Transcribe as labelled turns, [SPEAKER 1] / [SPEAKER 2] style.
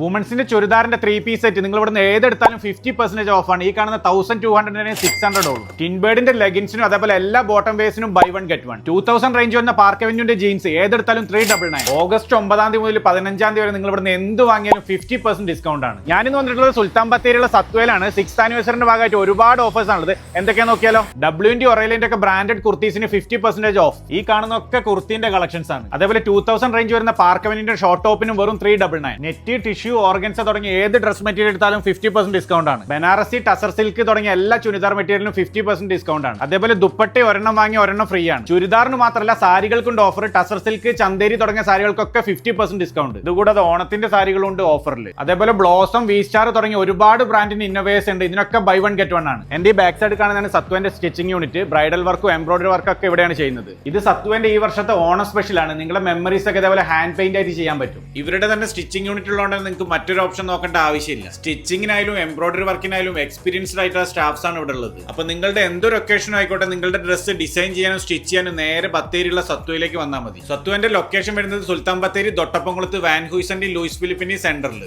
[SPEAKER 1] വുമൻസിന്റെ ചുരിദാറിന്റെ three piece set നിങ്ങൾ ഇവിടുന്ന് ഏതെടുത്താലും ഫിഫ്റ്റി പെർസെന്റേജ് ഓഫ് ആണ്. ഈ കാണുന്ന തൗസൻഡ് ടു ഹൺഡ്രഡിന് സിക്സ് ഹൺഡ്രഡ് ഉള്ളൂ. ടിൻബേർഡിന്റെ ലെഗിൻസിനും അതേപോലെ എല്ലാ bottom വേസിനും buy one get one two thousand range വന്ന പാർക്ക് അവന്യൂന്റെ ജീൻസ് ഏതെടുത്താലും ത്രീ ഡബിൾ നയൻ ഓഗസ്റ്റ് ഒമ്പതാം തീയതി മുതൽ പതിനഞ്ചാം തീയതി വരെ നിങ്ങൾ ഇവിടുന്ന് എന്ത് വാങ്ങിയാലും ഫിഫ്റ്റി പെർസെന്റ് ഡിസ്കൗണ്ട് ആണ്. ഞാനിന്ന് വന്നിട്ടുള്ളത് സുൽത്താൻ ബത്തേരിയുള്ള സത്വയിലാണ്. സിക്സ് ആനിവേഴ്സറിന്റെ ഭാഗമായിട്ട് ഒരുപാട് ഓഫേഴ്സ് ആണുള്ളത്. എന്തൊക്കെയാ നോക്കിയാലോ? ഡബ്ല്യുവിന്റെ ഒറയിലിന്റെ ഒക്കെ ബ്രാൻഡഡ് കുർത്തീസിന് ഫിഫ്റ്റി പെർസെന്റേജ് ഓഫ് ഈ കാണുന്ന ഒക്കെ കുർത്തിന്റെ കളക്ഷൻസ് ആണ്. അതേപോലെ ടൂ തൗസൻഡ് റേഞ്ച് വരുന്ന പാർക്ക് അവന്യൂന്റെ ഷോർട്ട് ടോപ്പിനും വെറും three double nine net tissue organza തുടങ്ങിയ ഏത് ഡ്രസ് മെറ്റീരിയൽ എടുത്താലും ഫിഫ്റ്റി പെർസെന്റ് ഡിസ്കൗണ്ട് ആണ്. ബനാറസി ടസർ സിൽക്ക് തുടങ്ങിയ എല്ലാ ചുരിദാർ മെറ്റീരിയലിനും ഫിഫ്റ്റി പെർസെന്റ് ഡിസ്കൗണ്ട് ആണ്. അതേപോലെ ദുപ്പട്ടി ഒരെണ്ണം വാങ്ങി ഒരെണ്ണം ഫ്രീ ആണ്. ചുരിദാറിന് മാത്രമല്ല സാരികൾക്കുണ്ട് ഓഫർ ടസർ സിൽക്ക് ചന്തേരി തുടങ്ങിയ സാരികൾക്കൊക്കെ ഫിഫ്റ്റി പെർസെന്റ് ഡിസ്കൗണ്ട് ഇതുകൂടാതെ ഓണത്തിന്റെ സാരികളുണ്ട് ഓഫറിൽ അതേപോലെ ബ്ലോസം വി സ്റ്റാർ തുടങ്ങിയ ഒരുപാട് ബ്രാൻഡിന് ഇന്നോവേസ് ഉണ്ട്. ഇതിനൊക്കെ ബൈ വൺ ഗെറ്റ് വൺ ആണ്. എന്റെ ഈ ബാക്ക് സൈഡ് കാണുന്നതാണ് സത്വന്റെ സ്റ്റിച്ചിങ് യൂണിറ്റ് ബ്രൈഡൽ വർക്കും എംബ്രോയിഡറി വർക്കും ഒക്കെ ഇവിടെയാണ് ചെയ്യുന്നത്. ഇത് സത്വന്റെ ഈ വർഷത്തെ ഓണം സ്പെഷ്യൽ ആണ്. നിങ്ങളുടെ മെമ്മറീസ് ഒക്കെ ഇതേപോലെ ഹാൻഡ് പെയിന്റ് ആയിട്ട് ചെയ്യാൻ പറ്റും. ഇവരുടെ തന്നെ സ്റ്റിച്ചിങ് യൂണിറ്റ് ഉള്ളതുകൊണ്ട് നിങ്ങൾക്ക് മറ്റൊരു ഓപ്ഷൻ നോക്കേണ്ട ആവശ്യമില്ല. സ്റ്റിച്ചിങ്ങിനായാലും എംബ്രോയിഡറി വർക്കിനായാലും എക്സ്പീരിയൻസ്ഡ് ആയിട്ടുള്ള സ്റ്റാഫ്സ് ആണ് ഇവിടെ ഉള്ളത്. അപ്പൊ നിങ്ങളുടെ എന്തൊരു ഒക്കേഷൻ ആയിക്കോട്ടെ നിങ്ങളുടെ ഡ്രസ്സ് ഡിസൈൻ ചെയ്യാനും സ്റ്റിച്ച് ചെയ്യാനും നേരെ ബത്തേരിയുള്ള സത്വയിലേക്ക് വന്നാൽ മതി. സത്വന്റെ ലൊക്കേഷൻ വരുന്നത് സുൽത്താൻ ബത്തേരി ദൊട്ടപ്പംകുളത്ത് വാൻ ഹൂസന്റെ ലൂയിസ് ഫിലിപ്പിന്റെ സെന്ററിൽ